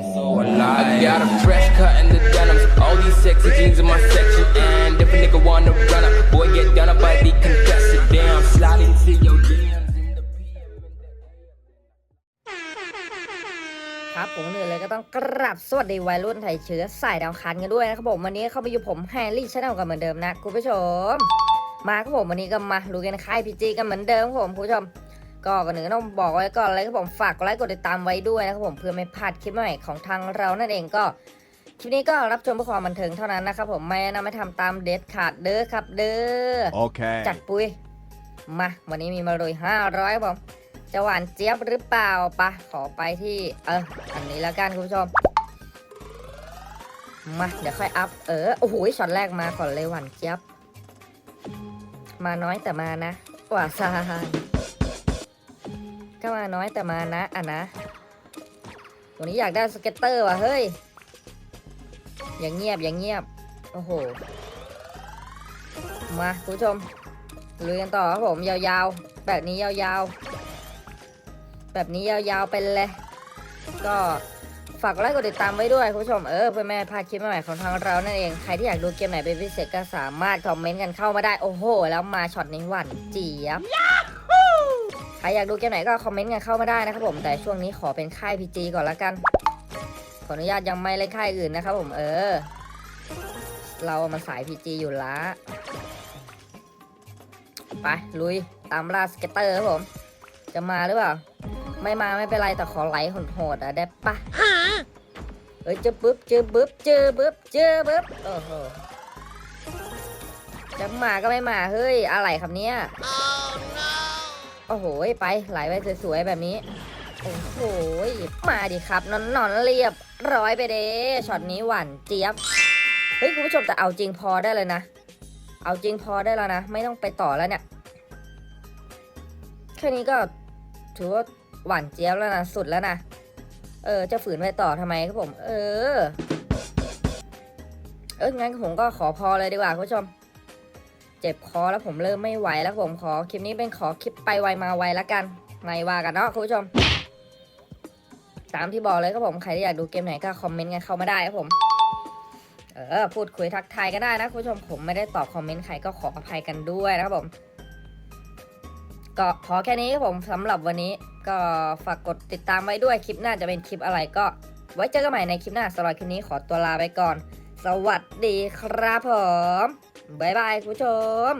so าครับผมเหลยเลยก็ต้องกราบสวัสดีวัยรุ่นไทยเชื้อสายดาวคันกันด้วยนะครับผมวันนี้เข้าไปอยู่ผมแฮร์รี่ชแนลกันเหมือนเดิมนะคุณผู้ชม มาครับผมวันนี้ก็มารู้กันค่ายพีจีกันเหมือนเดิมครับผมคุณผู้ชม ก็ก่อนหนึ่งก็ต้องบอกไว้ก่อนเลยครับผมฝากกดไลค์กดติดตามไว้ด้วยนะครับผมเพื่อไม่พลาดคลิปใหม่ของทางเรานั่นเองก็คลิปนี้ก็รับชมเพื่อความบันเทิงเท่านั้นนะครับผมไม่แนะนำไม่ทำตามเด็ดขาดเด้อครับเด้อ Okay. จัดปุยมาวันนี้มีมาเลยห้าร้อยผมจะหวานเจี๊ยบหรือเปล่าปะขอไปที่เอออันนี้แล้วกันคุณผู้ชมมาเดี๋ยวค่อยอัพเออโอ้โหช็อตแรกมาก่อนเลยหวานเจี๊ยบ มาน้อยแต่มานะหวาซาน ก็มาน้อยแต่มานะอะนะวันนี้อยากได้สเก็ตเตอร์ว่ะเฮ้ย อย่างเงียบอย่างเงียบ โอ้โห มาคุณผู้ชมลุยกันต่อครับผมยาวๆ แบบนี้ยาวๆ แบบนี้ยาวๆไปเลย ก็ฝากไลค์กดติดตามไว้ด้วยคุณผู้ชมเออเพื่อไม่พาคลิปใหม่ของทางเรานั่นเองใครที่อยากดูเกมไหนเป็นพิเศษก็สามารถคอมเมนต์กันเข้ามาได้โอ้โห แล้วมาช็อตนี้หวานเจี๊ยบ ใครอยากดูเกมไหนก็คอมเมนต์กันเข้ามาได้นะครับผมแต่ช่วงนี้ขอเป็นค่ายพีจีก่อนละกันขออนุญาตยังไม่เล่นค่ายอื่นนะครับผมเออ เรามันสายพีจีอยู่ละไปลุยตามล่าสเก็ตเตอร์ครับผม จะมาหรือเปล่า ไม่มาไม่เป็นไรแต่ขอไหลโหดๆอะได้ปะเอ้ยเจอปึ๊บเจอปึ๊บเจอปึ๊บเจอปึ๊บโอ้โหจะมาก็ไม่มาเฮ้ยอะไรครับเนี่ย โอ้โหไปไหลไปสวยๆแบบนี้ โอ้โหมาดิครับนอนนอนเรียบร้อยไปเด้ช็อตนี้หวานเจี๊ยบเฮ้ยคุณผู้ชมแต่เอาจริงพอได้เลยนะ เอาจริงพอได้แล้วนะ ไม่ต้องไปต่อแล้วเนี่ยแค่นี้ก็ถือว่าหวานเจี๊ยบแล้วนะสุดแล้วนะเออจะฝืนไปต่อทำไมครับผม เออ เอองั้นผมก็ขอพอเลยดีกว่าคุณผู้ชม เจ็บคอแล้วผมเริ่มไม่ไหวแล้วผมขอคลิปนี้เป็นขอคลิปไปไวมาไวแล้วกันไม่ว่ากันเนาะคุณผู้ชม ตามที่บอกเลยครับผมใครที่อยากดูเกมไหนก็คอมเมนต์กันเข้ามาได้ครับผมเออพูดคุยทักทายก็ได้นะคุณผู้ชมผมไม่ได้ตอบคอมเมนต์ใครก็ขออภัยกันด้วยนะครับผมก็พอแค่นี้ครับผมสำหรับวันนี้ก็ฝากกดติดตามไว้ด้วยคลิปหน้าจะเป็นคลิปอะไรก็ ไว้เจอกันใหม่ในคลิปหน้าสำหรับคลิปนี้ขอตัวลาไปก่อน สวัสดีครับผม บ๊ายบายคุณผู้ชม